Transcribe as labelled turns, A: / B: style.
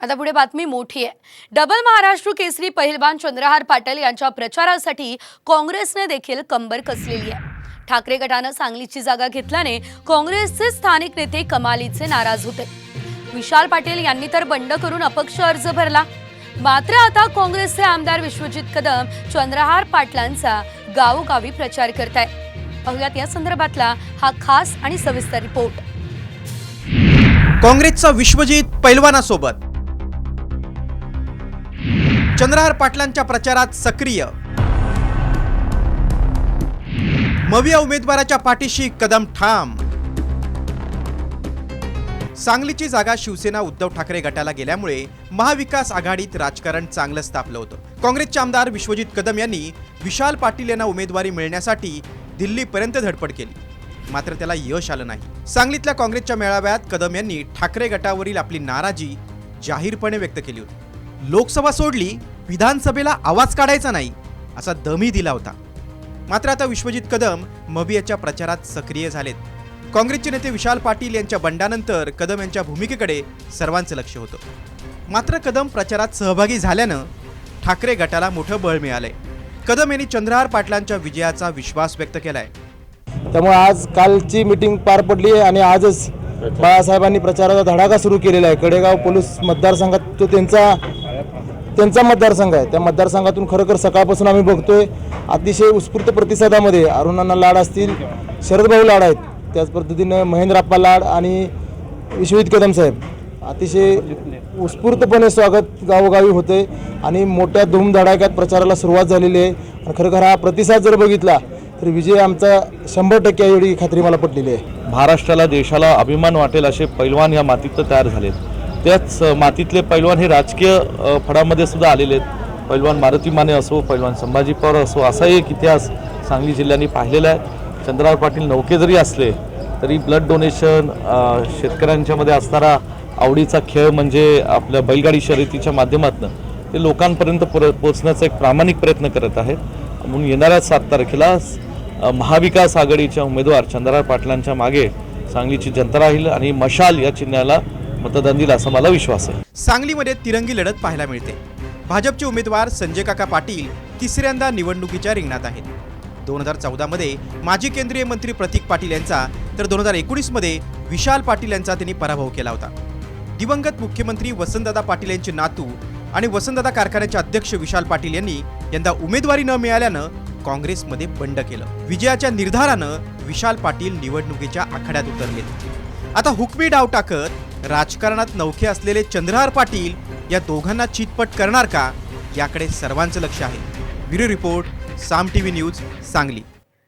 A: आता पुढे बातमी मोठी आहे. डबल महाराष्ट्र केसरी पहिलवान चंद्रहार पाटील यांच्या प्रचारासाठी काँग्रेसने देखील कंबर कसलेली आहे. ठाकरे गटानं सांगलीची जागा घेतल्याने काँग्रेसचे स्थानिक नेते कमालीचे नाराज होते. विशाल पाटील यांनी तर बंड करून अपक्ष अर्ज भरला. मात्र आता काँग्रेसचे आमदार विश्वजित कदम चंद्रहार पाटलांचा गावोगावी प्रचार करताय पाहुयात या संदर्भातला हा खास आणि सविस्तर रिपोर्ट.
B: काँग्रेसचा विश्वजित पैलवानासोबत चंद्रहार पाटलांच्या प्रचारात सक्रिय. मविया उमेदवाराच्या पाठीशी कदम ठाम. सांगलीची जागा शिवसेना उद्धव ठाकरे गटाला गेल्यामुळे महाविकास आघाडीत राजकारण चांगलंच तापलं होतं. काँग्रेसचे आमदार विश्वजित कदम यांनी विशाल पाटील यांना उमेदवारी मिळण्यासाठी दिल्लीपर्यंत धडपड केली. मात्र त्याला यश आलं नाही. सांगलीतल्या काँग्रेसच्या मेळाव्यात कदम यांनी ठाकरे गटावरील आपली नाराजी जाहीरपणे व्यक्त केली होती. लोकसभा सोडली विधानसभेला आवाज काढायचा नाही असा दमही दिला होता. मात्र आता विश्वजित कदम मबियाच्या प्रचारात सक्रिय झालेत. काँग्रेसचे नेते विशाल पाटील यांच्या बंडानंतर कदम यांच्या भूमिकेकडे सर्वांचं लक्ष होतं. मात्र कदम प्रचारात सहभागी झाल्यानं ठाकरे गटाला मोठं बळ मिळालंय. कदम यांनी चंद्रहार पाटलांच्या विजयाचा विश्वास व्यक्त केलाय.
C: त्यामुळे आज कालची मिटिंग पार पडली आहे आणि आजच बाळासाहेबांनी प्रचाराचा धडाका सुरू केलेला आहे. कडेगाव पोलीस मतदारसंघात तो त्यांचा त्यांचा मतदारसंघ आहे. त्या मतदारसंघातून खरोखर सकाळपासून आम्ही बघतोय अतिशय उत्स्फूर्त प्रतिसादामध्ये अरुणांना लाड असतील शरदभाऊ लाड आहेत. त्याच पद्धतीनं महेंद्रप्पा लाड आणि विश्वजित कदम साहेब. अतिशय उत्स्फूर्तपणे स्वागत गावोगावी होते आणि मोठ्या धूमधडाक्यात प्रचाराला सुरुवात झालेली आहे. आणि खरोखर हा प्रतिसाद जर बघितला तर विजय आमचा शंभर टक्के एवढी खात्री मला पटलेली आहे.
D: महाराष्ट्राला देशाला अभिमान वाटेल असे पैलवान या मातीत तयार झालेत. त्याच मातीतले पैलवान हे राजकीय फडामध्ये सुद्धा आलेले आहेत. पैलवान मारुती माने असो पैलवान संभाजी पवार असो असा एक इतिहास सांगली जिल्ह्याने पाहिलेला आहे. चंद्रराव पाटील नौके जरी असले तरी ब्लड डोनेशन शेतकऱ्यांच्यामध्ये असणारा आवडीचा खेळ म्हणजे आपल्या बैलगाडी शर्यतीच्या माध्यमातून ते लोकांपर्यंत पोर पोचण्याचा एक प्रामाणिक प्रयत्न करत आहेत. म्हणून येणाऱ्या सात तारखेला महाविकास आघाडीच्या उमेदवार चंद्रराव पाटलांच्या मागे सांगलीची जनता राहील आणि मशाल या चिन्हाला मतदान दिलं असा मला विश्वास आहे.
B: सांगलीमध्ये तिरंगी लढत पाहायला मिळते. भाजपचे उमेदवार संजय काका पाटील तिसऱ्यांदा निवडणुकीच्या रिंगणात आहेत. दोन हजार चौदामध्ये माजी केंद्रीय मंत्री प्रतीक पाटील यांचा तर दोन हजार एकोणीसमध्ये विशाल पाटील यांचा त्यांनी पराभव केला होता. दिवंगत मुख्यमंत्री वसंतदादा पाटील यांचे नातू आणि वसंतदादा कारखान्याचे अध्यक्ष विशाल पाटील यांनी यंदा उमेदवारी न मिळाल्यानं काँग्रेसमध्ये बंड केलं. विजयाच्या निर्धारानं विशाल पाटील निवडणुकीच्या आखाड्यात उतरले आता हुकमी डाव टाकत राजकारणात नौखे असलेले चंद्रहार पाटील या दोघांना चितपट करणार का? याकडे सर्वांचं लक्ष आहे. Bureau report Saam T V news Sangli.